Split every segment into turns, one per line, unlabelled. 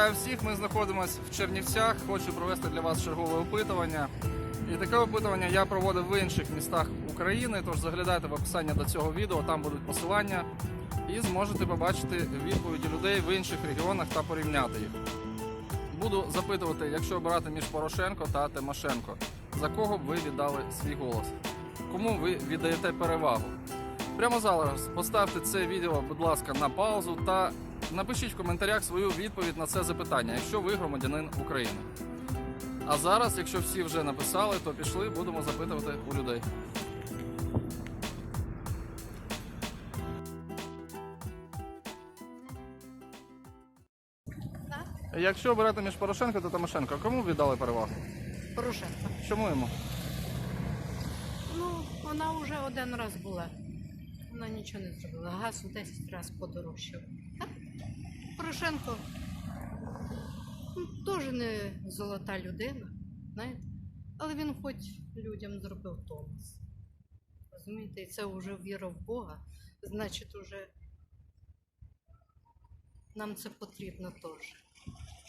Вітаю всіх! Ми знаходимося в Чернівцях. Хочу провести для вас чергове опитування. І таке опитування я проводив в інших містах України. Тож заглядайте в описання до цього відео, там будуть посилання, і зможете побачити відповіді людей в інших регіонах та порівняти їх. Буду запитувати, якщо обирати між Порошенко та Тимошенко, за кого б ви віддали свій голос? Кому ви віддаєте перевагу? Прямо зараз поставте це відео, будь ласка, на паузу та напишіть в коментарях свою відповідь на це запитання, якщо ви громадянин України. А зараз, якщо всі вже написали, то пішли, будемо запитувати у людей. Якщо обирати між Порошенко та Тимошенко, кому б віддали перевагу?
Порошенко.
Чому йому?
Ну, вона вже один раз була. Вона нічого не зробила. Газ у 10 разів подорожчав. Порошенко ну, теж не золота людина, знаєте? Але він хоч людям зробив Томас. Розумієте, і це вже віра в Бога. Значить, уже нам це потрібно теж.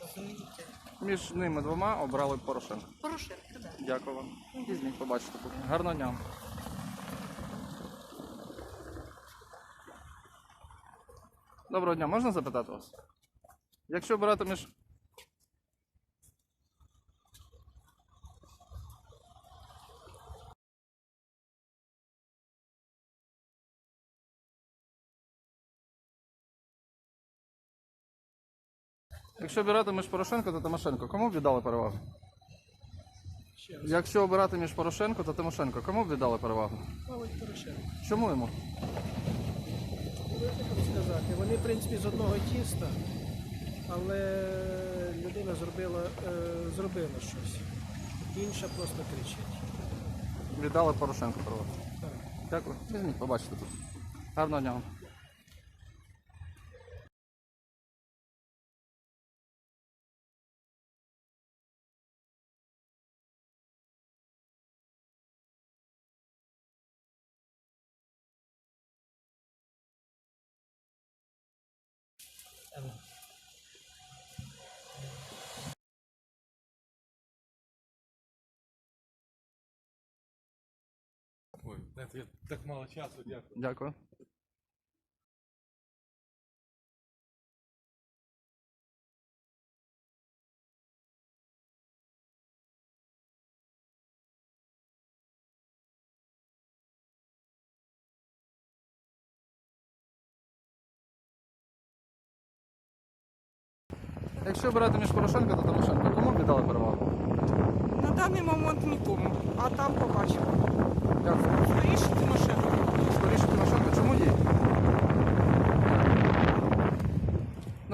Розумієте?
Між ними двома обрали б Порошенко.
Порошенко, так. Да.
Дякую вам. Візьміть, побачите. Гарного дня. Доброго дня, можна запитати вас? Якщо обирати між. Якщо обирати між Порошенко та Тимошенко, кому б віддали перевагу? Якщо обирати між Порошенко та Тимошенко, кому б віддали перевагу?
Порошенко.
Чому йому?
Сказати, вони, в принципі, з одного тіста, але людина зробила, е, зробила щось. Інша просто кричить.
Віддали Порошенко проводити.
Так.
Дякую. Візьміть, побачите тут. Гарного дня. вам.
Так мало часу, дякую.
Дякую. Якщо обирати між Порошенко та Тимошенко, кому б віддали перевагу?
На даний момент нікому, а там побачимо.
Дякую.
Скоріше Тимошенко.
Скоріше Тимошенко, чому їй?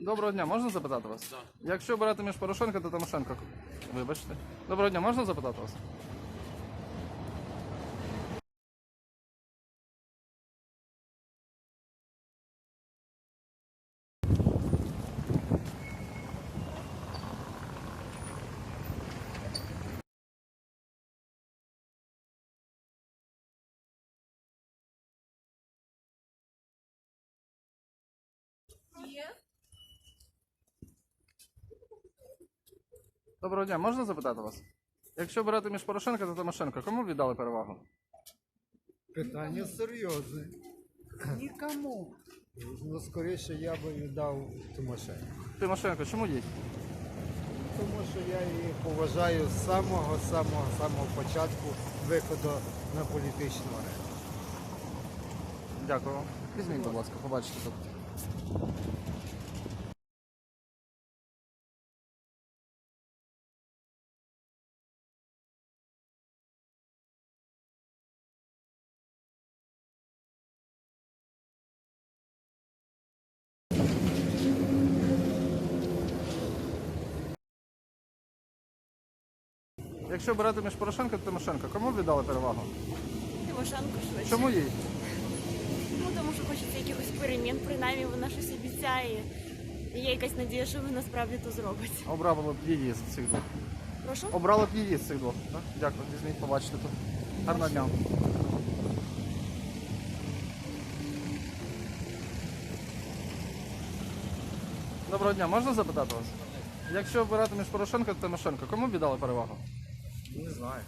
Доброго дня, можна запитати вас? Якщо обирати між Порошенко та Тимошенко, вибачте. Доброго дня, можна запитати вас? Доброго дня, можна запитати вас? Якщо обирати між Порошенко та Тимошенко, кому б віддали перевагу?
Питання серйозне.
Нікому.
Ну, скоріше я би віддав Тимошенко.
Тимошенко, чому їй?
Тому що я її поважаю з самого самого самого початку виходу на політичну арену.
Дякую. Візьміть, будь ласка, побачите тут. Якщо обирати між Порошенко та Тимошенко, кому б віддали перевагу?
Тимошенко швидше.
Чому їй?
Ну тому що хочеться якихось перемін, принаймні вона щось обіцяє. І є якась надія, що вона справді то зробить.
Обрали б її з цих двох.
Прошу?
Обрали б її з цих двох. Так? Дякую, візьміть, побачите тут. Гарного дня. Доброго дня, можна запитати вас? Якщо обирати між Порошенко та Тимошенко, кому б віддали перевагу?
Не знаю.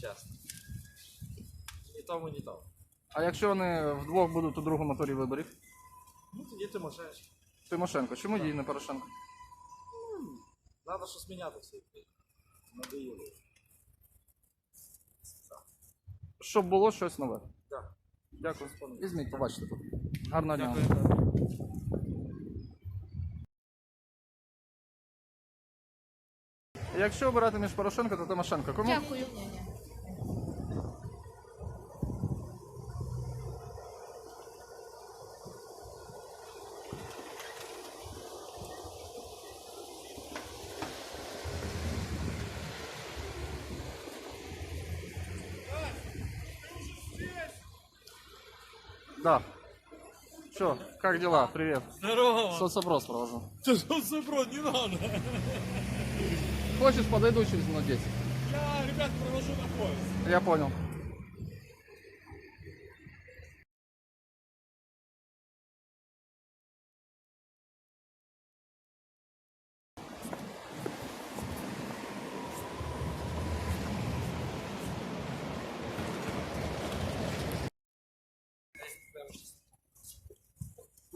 Чесно. Ні тому, ні тому.
А якщо вони вдвох будуть у другому турі виборів?
Ну тоді ти можеш.
Тимошенко, чому їй не Порошенко?
Треба щось міняти все. Надоїло.
Щоб було щось нове.
Так.
Дякую. Візьміть, побачите тут. Гарного дня. Якщо обирати між Порошенко та Тимошенко, кому?
Дякую.
Да. Что, как дела? Привет.
Здорово!
Соцопрос провожу.
Бро, не надо.
Хочешь, подойду через минут 10.
Я, ребят, провожу на поезд.
Я понял.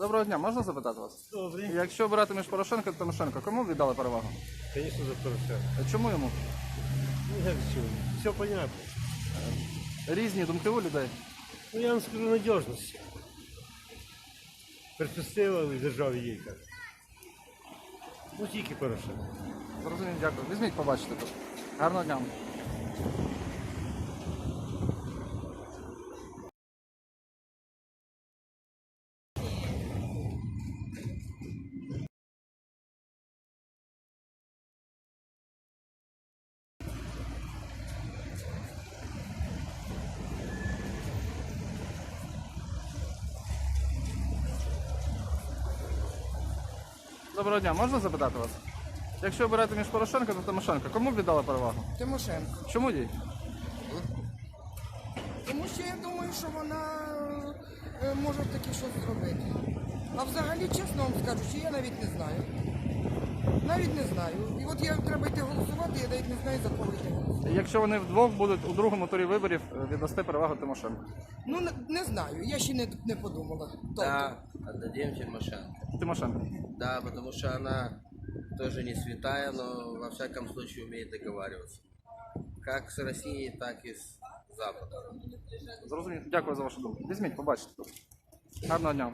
Доброго дня, можна запитати вас?
Добре.
Якщо обирати між Порошенко та Тимошенко, кому віддали перевагу?
Звісно, за Порошенка.
А Чому йому?
Ну як що? Все понятно.
Різні думки у людей.
Ну я вам скажу надіжність. Перспектива в державі є яка. Ну тільки Порошенко.
Зрозумів, дякую. Візьміть, побачите тут. Гарного дня. Доброго дня, можна запитати вас? Якщо обирати між Порошенко та Тимошенко, кому б віддали перевагу?
Тимошенко.
Чому їй?
Тому що я думаю, що вона е, може таке щось зробити. А взагалі, чесно вам скажу, що я навіть не знаю. Навіть не знаю. І от я треба йти голосувати, я навіть не знаю, за кого йти.
Якщо вони вдвох будуть у другому турі виборів, е, віддасте перевагу Тимошенко.
Ну не, не знаю, я ще не, не подумала.
Да, отдадим Тимошенко.
Тимошенко.
Да, потому что она тоже не святая, но во всяком случае умеет договариваться. Как с Россией, так и с Западом.
Зрозумів. Дякую за вашу думку. Візьміть, побачите. Гарного дня.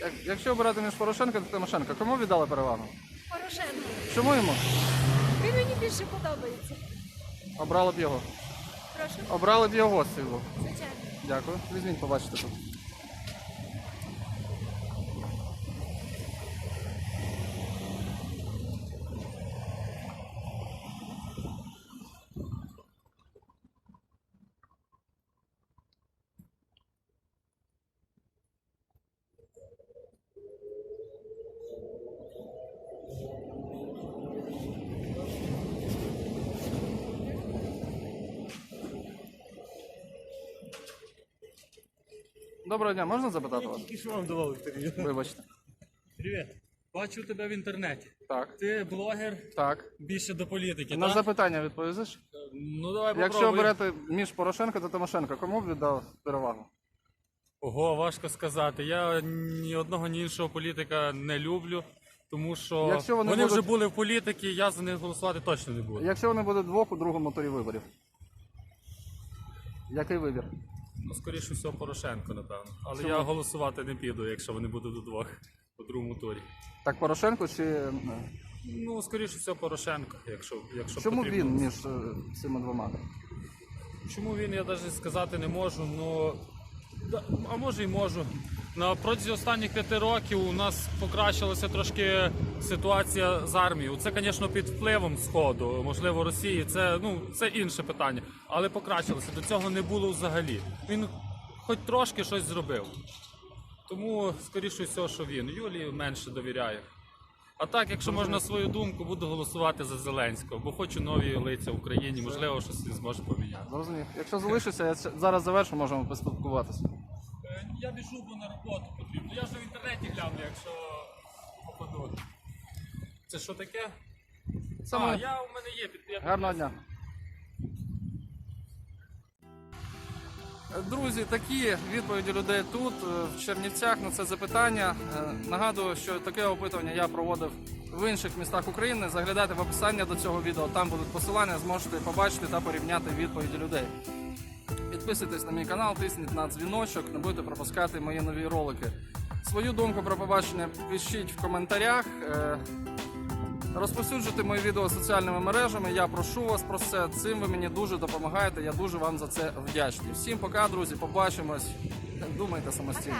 Як- Якщо обирати між Порошенко та Тимошенко, кому віддали перевагу?
Порошенко.
Чому йому?
Він мені більше подобається.
Обрали б його.
Прошу,
Обрали б його цих
звичайно.
Дякую. Візьміть, побачите тут. Доброго дня, можна запитати вас?
Тільки що вам давав інтерв'ю?
Вибачте.
Привіт. Бачу тебе в інтернеті.
Так,
Ти блогер
так.
більше до політики,
На
так?
запитання відповісиш?
Ну давай
Якщо
попробуй.
обирати між Порошенко та Тимошенко, кому б віддав перевагу?
Ого, важко сказати. Я ні одного, ні іншого політика не люблю, тому що
Якщо вони
вони, вже були в політиці, я за них голосувати точно не буду.
Якщо вони будуть двох у другому турі виборів. Який вибір?
Ну, скоріше всього, Порошенко, напевно. Але
Чому?
я голосувати не піду, якщо вони будуть до двох. у другому турі.
Так Порошенко чи е,
Ну, скоріше всього, Порошенко, якщо, якщо
чому
потрібно.
він між е, цими двома?
Чому він, я навіть сказати не можу. Ну, Но... а може й можу. На протязі останніх п'яти років у нас покращилася трошки ситуація з армією. Це, звісно, під впливом Сходу, можливо, Росії. Це, ну, це інше питання. Але покращилося. До цього не було взагалі. Він хоч трошки щось зробив. Тому, скоріше всього, що він. Юлії менше довіряю. А так, якщо можна свою думку, буду голосувати за Зеленського, бо хочу нові лиця в Україні, можливо, щось зможе поміняти.
Зрозумів. Якщо залишиться, я зараз завершу, можемо поспілкуватися.
Я біжу, бо на роботу потрібно. Я вже в інтернеті гляну, якщо попаду. Це що таке?
Це
а, я у мене є під
Гарного дня. Друзі, такі відповіді людей тут, е, в Чернівцях, на це запитання. Е, Нагадую, що таке опитування я проводив в інших містах України. Заглядайте в описання до цього відео, там будуть посилання, зможете побачити та порівняти відповіді людей. Підписуйтесь на мій канал, тисніть на дзвіночок, не будете пропускати мої нові ролики. Свою думку про побачення пишіть в коментарях. Е, Розповсюджуйте мої відео соціальними мережами. Я прошу вас про це. Цим ви мені дуже допомагаєте. Я дуже вам за це вдячний. Всім пока, друзі. Побачимось. Думайте самостійно.